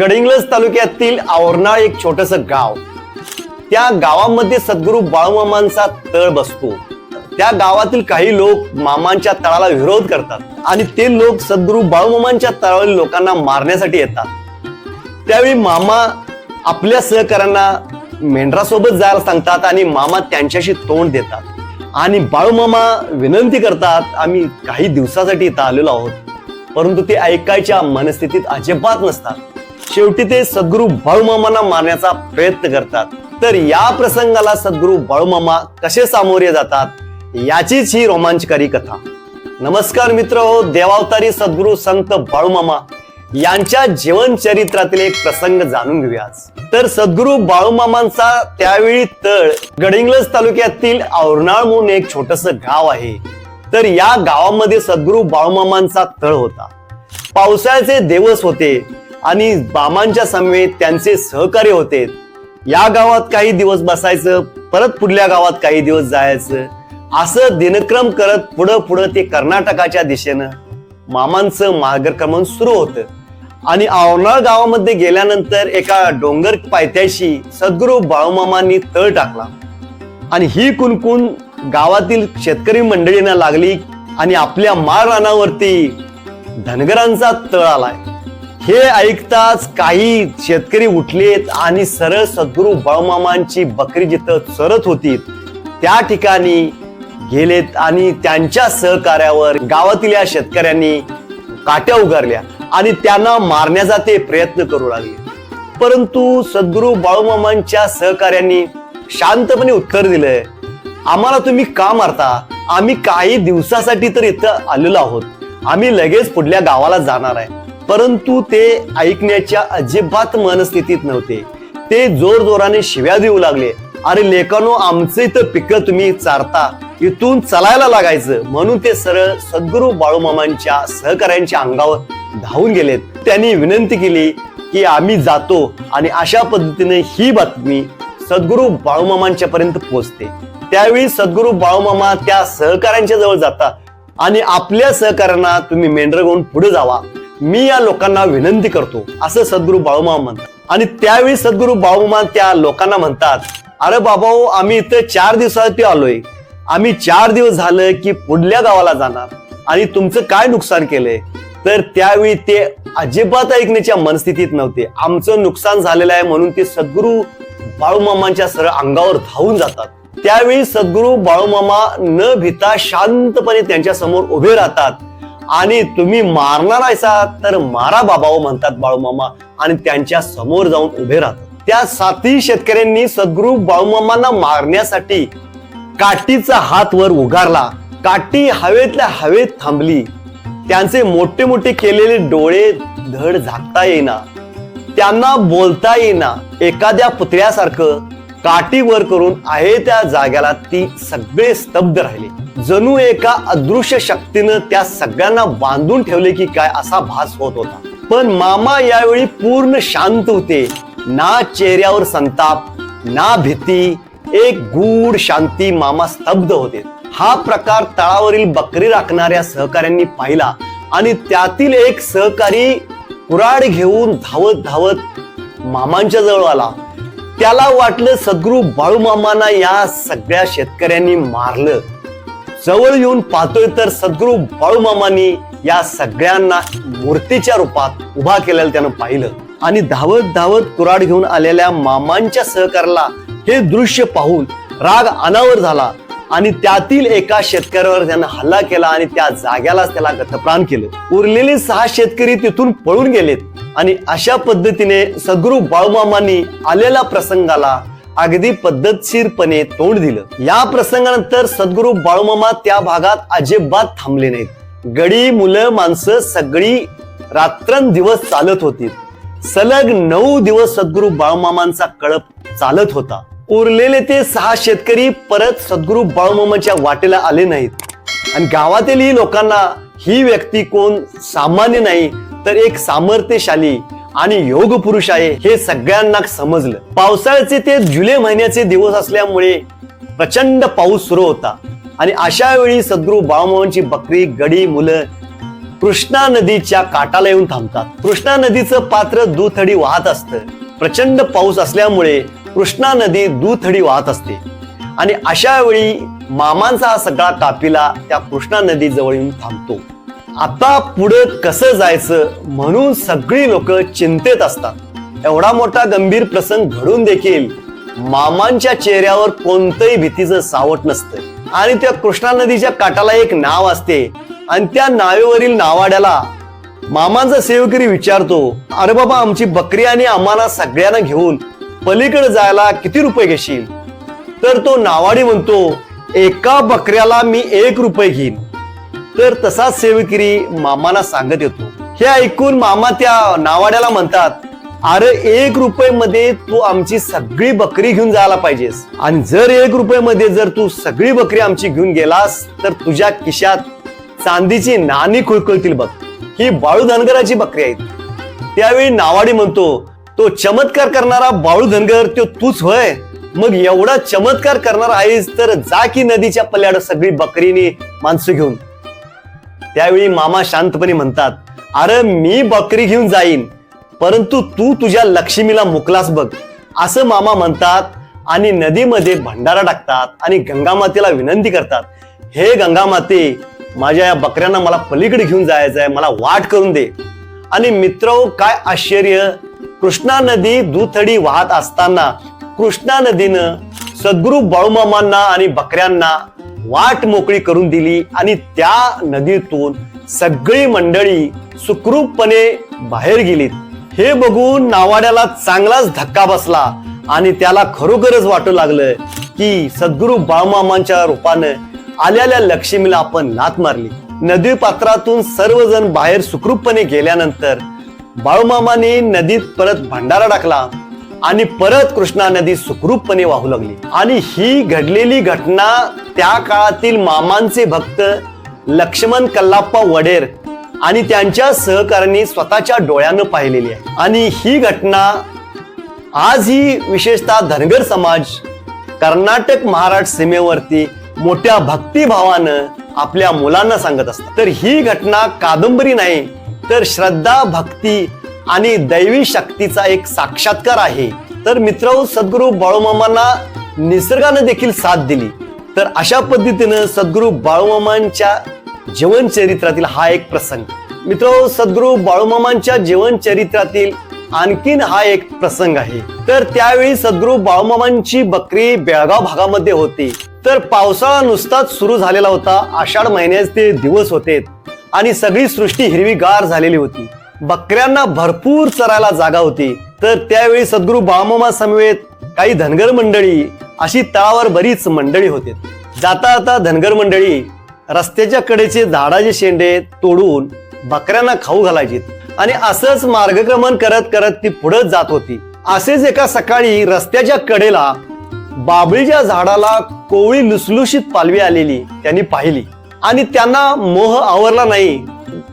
गडिंग्लज तालुक्यातील आवरणाळ एक छोटस गाव. त्या गावामध्ये सद्गुरू बाळूमामांचा तळ बसतो. त्या गावातील काही लोक मामांच्या तळाला विरोध करतात आणि ते लोक सद्गुरू बाळूमामांच्या तळावरील लोकांना मारण्यासाठी येतात. त्यावेळी मामा आपल्या सहकाऱ्यांना मेंढरासोबत जायला सांगतात आणि मामा त्यांच्याशी तोंड देतात. आणि बाळूमामा विनंती करतात आम्ही काही दिवसासाठी इथं आलेलो आहोत. परंतु ते ऐकायच्या मनस्थितीत अजिबात नसतात. शेवटी ते सद्गुरू बाळूमामांना मारण्याचा प्रयत्न करतात. तर या प्रसंगाला सद्गुरू बाळूमामा कसे सामोरे जातात याचीच ही रोमांचकारी कथा. नमस्कार मित्र हो देवावतारी सद्गुरू संत बाळूमामा यांच्या जीवन चरित्रातील एक प्रसंग जाणून घेऊया तर सद्गुरू बाळूमामांचा त्यावेळी तळ गडिंग्लज तालुक्यातील औरणाळ म्हणून एक छोटस गाव आहे. तर या गावामध्ये सद्गुरू बाळूमामांचा तळ होता. पावसाळ्याचे दिवस होते. आणि बामांच्या समवेत त्यांचे सहकार्य होते. या गावात काही दिवस बसायचं परत पुढल्या गावात काही दिवस जायचं असं दिनक्रम करत पुढं पुढं ते कर्नाटकाच्या दिशेनं मामांचं मार्गक्रमण सुरू होतं. आणि आवनाळ गावामध्ये गेल्यानंतर एका डोंगर पायथ्याशी सद्गुरू बाळूमामांनी तळ टाकला. आणि ही कुणकुण गावातील शेतकरी मंडळींना लागली आणि आपल्या माळ रानावरती धनगरांचा तळ आलाय. हे ऐकताच काही शेतकरी उठलेत आणि सरळ सद्गुरू बाळूमामांची बकरी जिथं चरत होती त्या ठिकाणी गेलेत आणि त्यांच्या सहकार्यावर गावातील या शेतकऱ्यांनी काट्या उगारल्या आणि त्यांना मारण्याचा ते प्रयत्न करू लागले. परंतु सद्गुरू बाळूमामांच्या सहकार्यांनी शांतपणे उत्तर दिलंय आम्हाला तुम्ही का मारता? आम्ही काही दिवसासाठी तर इथं आलेलो आहोत. आम्ही लगेच पुढल्या गावाला जाणार आहे. परंतु ते ऐकण्याच्या अजिबात मनस्थितीत नव्हते. ते जोर जोराने शिव्या देऊ लागले. अरे लेखानो आमचं इथं पिकं तुम्ही चारता. इथून चलायला लागायचं. म्हणून ते सरळ सद्गुरू बाळूमामांच्या सहकार्यांच्या अंगावर धावून गेलेत. त्यांनी विनंती केली की आम्ही जातो आणि अशा पद्धतीने ही बातमी सद्गुरू बाळूमामांच्या पर्यंत पोहोचते. त्यावेळी सद्गुरू बाळूमामा त्या सहकाऱ्यांच्या जवळ जातात आणि आपल्या सहकाऱ्यांना तुम्ही मेंढर घेऊन पुढे जावा. मी या लोकांना विनंती करतो असं सद्गुरू बाळूमा म्हणतात. आणि त्यावेळी सद्गुरू बाळूमा त्या लोकांना म्हणतात अरे बाबा हो, आम्ही इथं चार दिवसासाठी आलोय. आम्ही चार दिवस झालं की पुढल्या गावाला जाणार आणि तुमचं काय नुकसान केलंय? तर त्यावेळी ते अजिबात ऐकण्याच्या मनस्थितीत नव्हते. आमचं नुकसान झालेलं आहे म्हणून ते सद्गुरू बाळूमामांच्या सरळ अंगावर धावून जातात. त्यावेळी सद्गुरू बाळूमामा न भिता शांतपणे त्यांच्यासमोर उभे राहतात. आणि तुम्ही मारणार आहेसा तर मारा बाबाओ म्हणतात बाळूमामा. आणि त्यांच्यासमोर जाऊन उभे राहतात त्या सातही शेतकऱ्यांनी सद्गुरु बाळूमामांना मारण्यासाठी काठीचा हात वर उगारला. काठी हवेतल्या हवेत थांबली. त्यांचे मोठे मोठे केलेले डोळे धड झाकता येईना. त्यांना बोलता येईना. एखाद्या पुतळ्यासारखं काठी वर करून आहे त्या जाग्याला ती सगळे स्तब्ध राहिले. जणू एका अदृश्य शक्तीनं त्या सगळ्यांना बांधून ठेवले की काय असा भास होत होता. पण मामा यावेळी पूर्ण शांत होते. ना चेहऱ्यावर संताप ना भीती एक गूढ शांती मामा स्तब्ध होते. हा प्रकार तळावरील बकरी राखणाऱ्या सहकाऱ्यांनी पाहिला आणि त्यातील एक सहकारी कुराड घेऊन धावत धावत मामांच्या जवळ आला. त्याला वाटलं सद्गुरू बाळूमामाना या सगळ्या शेतकऱ्यांनी मारलं. जवळ येऊन पाहतोय तर सद्गुरू बाळूमामांनी या सगळ्यांना मूर्तीच्या रूपात उभा केलेलं त्यानं पाहिलं. आणि धावत धावत कुराड घेऊन आलेल्या मामांच्या सहकाराला हे दृश्य पाहून राग अनावर झाला आणि त्यातील एका शेतकऱ्यावर त्यानं हल्ला केला आणि त्या जाग्यालाच त्याला गतप्राण केलं. उरलेले सहा शेतकरी तिथून पळून गेलेत. आणि अशा पद्धतीने सद्गुरू बाळूमामांनी आलेल्या प्रसंगाला अगदी पद्धतशीरपणे तोंड दिलं. या प्रसंगानंतर सद्गुरू बाळूमामा त्या भागात अजिबात थांबले नाहीत. गडी मुलं माणसं सगळी रात्रंदिवस चालत होती. सलग नऊ दिवस सद्गुरू बाळूमामांचा कळप चालत होता. उरलेले ते सहा शेतकरी परत सद्गुरू बाळूमामाच्या वाटेला आले नाहीत. आणि गावातीलही लोकांना ही व्यक्ती कोण सामान्य नाही तर एक सामर्थ्यशाली आणि योग पुरुष आहे हे सगळ्यांना समजलं. पावसाळ्याचे ते जुलै महिन्याचे दिवस असल्यामुळे प्रचंड पाऊस सुरू होता. आणि अशा वेळी सद्गुरू बाळमोहनची बकरी गडी मुलं कृष्णा नदीच्या काठाला येऊन थांबतात. कृष्णा नदीचं पात्र दुथडी वाहत असतं. प्रचंड पाऊस असल्यामुळे कृष्णा नदी दुथडी वाहत असते. आणि अशा वेळी मामांचा हा सगळा कापिला त्या कृष्णा नदीजवळ येऊन थांबतो. आता पुढे कसं जायचं म्हणून सगळी लोक चिंतेत असतात. एवढा मोठा गंभीर प्रसंग घडून देखील मामांच्या चेहऱ्यावर कोणतंही भीतीचं सावट नसतं. आणि त्या कृष्णा नदीच्या काठाला एक नाव असते. आणि त्या नावेवरील नावाड्याला मामांचा सेवकरी विचारतो अरे बाबा आमची बकरी आणि आम्हाला सगळ्यांना घेऊन पलीकडे जायला किती रुपये घेशील? तर तो नावाडी म्हणतो एका बकऱ्याला मी एक रुपये घेईन. तर तसाच सेवकिरी मामाला सांगत येतो. हे ऐकून मामा त्या नावाड्याला म्हणतात अरे एक रुपये मध्ये तू आमची सगळी बकरी घेऊन जायला पाहिजेस. आणि जर एक रुपये मध्ये जर तू सगळी बकरी आमची घेऊन गेलास तर तुझ्या किशात चांदीची नाणी खुळखुळतील बघ. ही बाळू धनगराची बकरी आहेत. त्यावेळी नावाडी म्हणतो तो चमत्कार करणारा बाळू धनगर तो तूच होय. मग एवढा चमत्कार करणार आहेस तर जा की नदीच्या पल्याड सगळी बकरीने माणसं घेऊन. त्यावेळी मामा शांतपणे म्हणतात अरे मी बकरी घेऊन जाईन परंतु तू तुझ्या लक्ष्मीला मुकलास बघ. असं मामा म्हणतात आणि नदीमध्ये भंडारा टाकतात आणि गंगामातेला विनंती करतात हे गंगामाते माझ्या या बकऱ्यांना मला पलीकडे घेऊन जायचं आहे मला वाट करून दे. आणि मित्र काय आश्चर्य कृष्णा नदी दुथडी वाहत असताना कृष्णा नदीनं सद्गुरू बाळूमामांना आणि बकऱ्यांना वाट मोकळी करून दिली आणि त्या नदीतून सगळी मंडळी सुखरूपपणे बाहेर गेलीत. हे बघून नावाड्याला चांगलाच धक्का बसला आणि त्याला खरोखरच वाटू लागलं की सद्गुरु बाळूमामांच्या रूपानं आलेल्या लक्ष्मीला आपण लात मारली. नदी पात्रातून सर्वजण बाहेर सुखरूपपणे गेल्यानंतर बाळूमामाने नदीत परत भंडारा टाकला. आणि परत कृष्णा नदी सुखरूपपणे वाहू लागली. आणि ही घडलेली घटना त्या काळातील मामांचे भक्त लक्ष्मण कल्लाप्पा वडेर आणि त्यांच्या सहकाऱ्यांनी स्वतःच्या डोळ्यानं पाहिलेली आहे. आणि ही घटना आज ही विशेषतः धनगर समाज कर्नाटक महाराष्ट्र सीमेवरती मोठ्या भक्तिभावानं आपल्या मुलांना सांगत असतात. तर ही घटना कादंबरी नाही तर श्रद्धा भक्ती आणि दैवी शक्तीचा एक साक्षात्कार आहे. तर मित्र सद्गुरू बाळूमामांना निसर्गानं देखील साथ दिली. तर अशा पद्धतीनं सद्गुरू बाळूमामांच्या जीवन चरित्रातील हा एक प्रसंग. मित्र सद्गुरू बाळूमामांच्या जीवन चरित्रातील आणखीन हा एक प्रसंग आहे. तर त्यावेळी सद्गुरू बाळूमामांची बकरी बेळगाव भागामध्ये होती. तर पावसाळा नुसताच सुरू झालेला होता. आषाढ महिन्याचे दिवस होते. आणि सगळी सृष्टी हिरवीगार झालेली होती. बकऱ्यांना भरपूर चरायला जागा होती. तर त्यावेळी सद्गुरू बाळूमामा समवेत काही धनगर मंडळी अशी तळावर बरीच मंडळी होते. जाता जाता धनगर मंडळी रस्त्याच्या कडेचे झाडाचे शेंडे तोडून बकऱ्यांना खाऊ घालायची. आणि असंच मार्गक्रमण करत करत ती पुढे जात होती. असेच एका सकाळी रस्त्याच्या कडेला बाबळीच्या झाडाला कोवळी लुसलुशीत पालवी आलेली त्यांनी पाहिली. आणि त्यांना मोह आवरला नाही.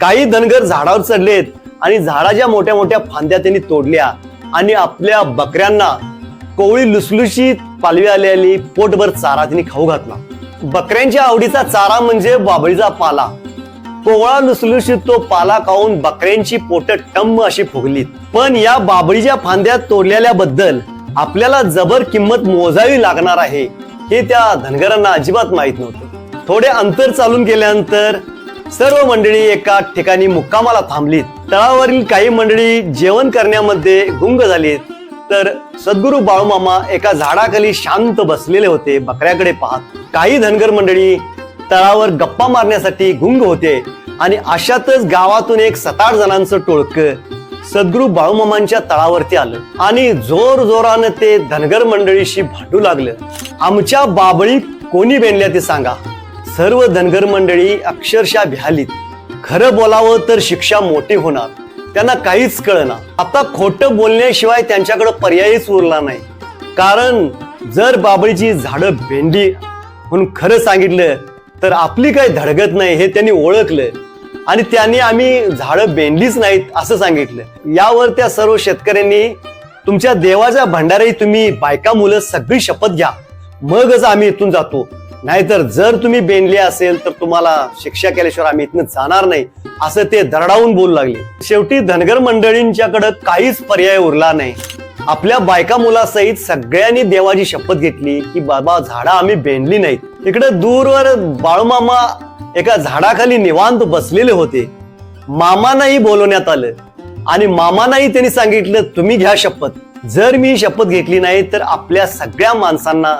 काही धनगर झाडावर चढलेत. आणि झाडाच्या मोठ्या मोठ्या फांद्या त्यांनी तोडल्या आणि आपल्या बकऱ्यांना कोवळी लुसलुशीत पालवी आलेली पोटभर चारा त्यांनी खाऊ घातला. बकऱ्यांच्या आवडीचा चारा म्हणजे बाबळीचा पाला. कोवळा लुसलुशीत तो पाला खाऊन बकऱ्यांची पोट टम्म अशी फुगलीत. पण या बाबळीच्या फांद्या तोडलेल्या बद्दल आपल्याला जबर किंमत मोजावी लागणार आहे हे त्या धनगरांना अजिबात माहीत नव्हतं. थोडे अंतर चालून गेल्यानंतर सर्व मंडळी एका ठिकाणी मुक्कामाला थांबलीत. तळावरील काही मंडळी जेवण करण्यामध्ये गुंग झालीत. तर सद्गुरू बाळूमामा एका झाडाखाली शांत बसलेले होते बकऱ्याकडे पाहत. काही धनगर मंडळी तळावर गप्पा मारण्यासाठी गुंग होते आणि अशातच गावातून एक सात आठ जणांचं टोळकं सद्गुरू बाळूमामांच्या तळावरती आलं आणि जोर जोरानं ते धनगर मंडळीशी भांडू लागलं. आमच्या बाबळी कोणी बेनल्या ते सांगा. सर्व धनगर मंडळी अक्षरशः भ्यालीत. खरं बोलावं तर शिक्षा मोठी होणार. त्यांना काहीच कळना. आता खोटं बोलण्याशिवाय त्यांच्याकडे पर्यायच उरला नाही. कारण जर बाबळीची झाडं भेंडी म्हणून खरं सांगितलं तर आपली काही धडगत नाही हे त्यांनी ओळखलं. आणि त्यांनी आम्ही झाडं बेंडलीच नाहीत असं सांगितलं. यावर त्या सर्व शेतकऱ्यांनी तुमच्या देवाच्या भंडाराही तुम्ही बायका मुलं सगळी शपथ घ्या. मगच आम्ही इथून जातो. नाहीतर जर तुम्ही बेनले असेल तर तुम्हाला शिक्षा केल्याशिवाय आम्ही इथनं जाणार नाही असं ते दरडावून बोलू लागले. शेवटी धनगर मंडळींच्याकडे काहीच पर्याय उरला नाही. आपल्या बायका मुलासहित सगळ्यांनी देवाची शपथ घेतली की बाबा झाडा आम्ही बेनली नाहीत. इकडे दूरवर बाळूमामा एका झाडाखाली निवांत बसलेले होते. मामांनाही बोलवण्यात आलं आणि मामांनाही त्यांनी सांगितलं तुम्ही घ्या शपथ. जर मी शपथ घेतली नाही तर आपल्या सगळ्या माणसांना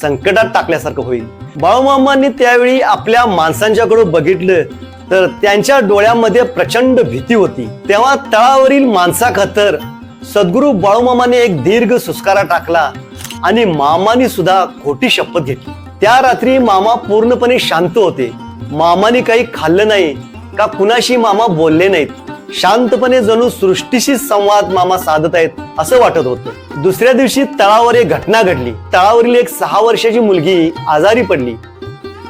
संकटात टाकल्यासारखं होईल. बाळूमामांनी त्यावेळी आपल्या माणसांच्याकडे बघितलं तर त्यांच्या डोळ्यामध्ये प्रचंड भीती होती. तेव्हा तळावरील माणसाखातर सद्गुरु सद्गुरू बाळूमामाने एक दीर्घ सुस्कारा टाकला आणि मामानी सुद्धा खोटी शपथ घेतली. त्या रात्री मामा पूर्णपणे शांत होते. मामाने काही खाल्लं नाही का कुणाशी मामा बोलले नाहीत. शांतपणे जणू सृष्टीशी संवाद मामा साधत आहेत असं वाटत होतं. दुसऱ्या दिवशी तळावर एक घटना घडली. तळावरील एक सहा वर्षाची मुलगी आजारी पडली.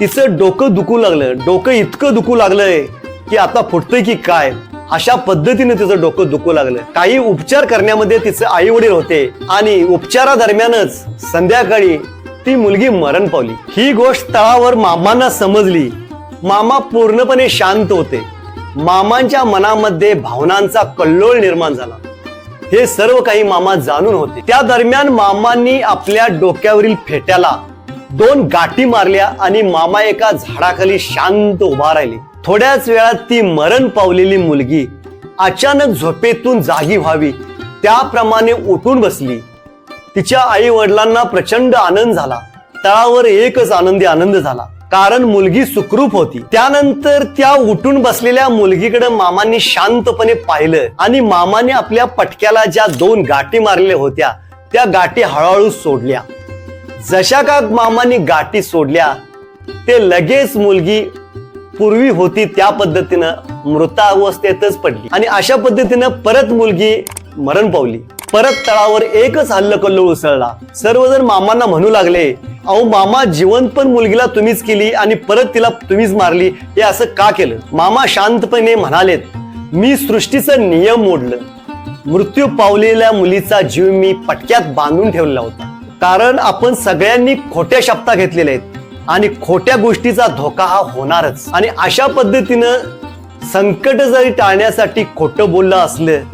तिचं डोकं दुखू लागलं. डोकं इतकं दुखू लागलंय की आता फुटतंय की काय? अशा पद्धतीने तिचं डोकं दुखू लागलं. काही उपचार करण्यामध्ये तिचे आई वडील होते आणि उपचारादरम्यानच संध्याकाळी ती मुलगी मरण पावली. ही गोष्ट तळावर मामांना समजली. मामा पूर्णपणे शांत होते. मामांच्या मनामध्ये भावनांचा कल्लोळ निर्माण झाला. हे सर्व काही मामा जाणून होते. त्या दरम्यान मामांनी आपल्या डोक्यावरील फेट्याला दोन गाठी मारल्या आणि मामा एका झाडाखाली शांत उभा राहिले. थोड्याच वेळात ती मरण पावलेली मुलगी अचानक झोपेतून जागी व्हावी त्याप्रमाणे उठून बसली. तिच्या आई वडिलांना प्रचंड आनंद झाला. तळावर एकच आनंदी आनंद झाला. कारण मुलगी सुखरूप होती. त्यानंतर त्या उठून बसलेल्या मुलगीकडे मामांनी शांतपणे पाहिलं आणि मामाने आपल्या पटक्याला ज्या दोन गाठी मारल्या होत्या त्या गाठी हळूहळू सोडल्या. जशा का मामाने गाठी सोडल्या ते लगेच मुलगी पूर्वी होती त्या पद्धतीनं मृतावस्थेतच पडली आणि अशा पद्धतीनं परत मुलगी मरण पावली. परत तळावर एकच हल्लकल्लो उसळला. सर्वजण मामांना म्हणू लागले अहो मामा जिवंत पण मुलगीला तुम्हीच केली आणि परत तिला तुम्हीच मारली. हे असं का केलं? मामा शांतपणे म्हणालेत मी सृष्टीचं नियम मोडलं. मृत्यू पावलेल्या मुलीचा जीव मी पटक्यात बांधून ठेवलेला होता. कारण आपण सगळ्यांनी खोट्या शपथा घेतलेल्या आहेत आणि खोट्या गोष्टीचा धोका हा होणारच. आणि अशा पद्धतीनं संकट जरी टाळण्यासाठी खोटं बोललं असलं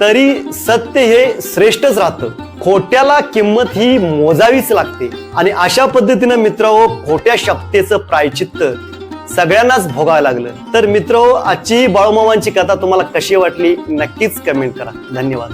तरी सत्य हे श्रेष्ठच राहतं. खोट्याला किंमत ही मोजावीच लागते. आणि अशा पद्धतीनं मित्र हो खोट्या शपथेचं प्रायचित्त सगळ्यांनाच भोगावं लागलं. तर मित्र हो आजची बाळूमामांची कथा तुम्हाला कशी वाटली नक्कीच कमेंट करा. धन्यवाद.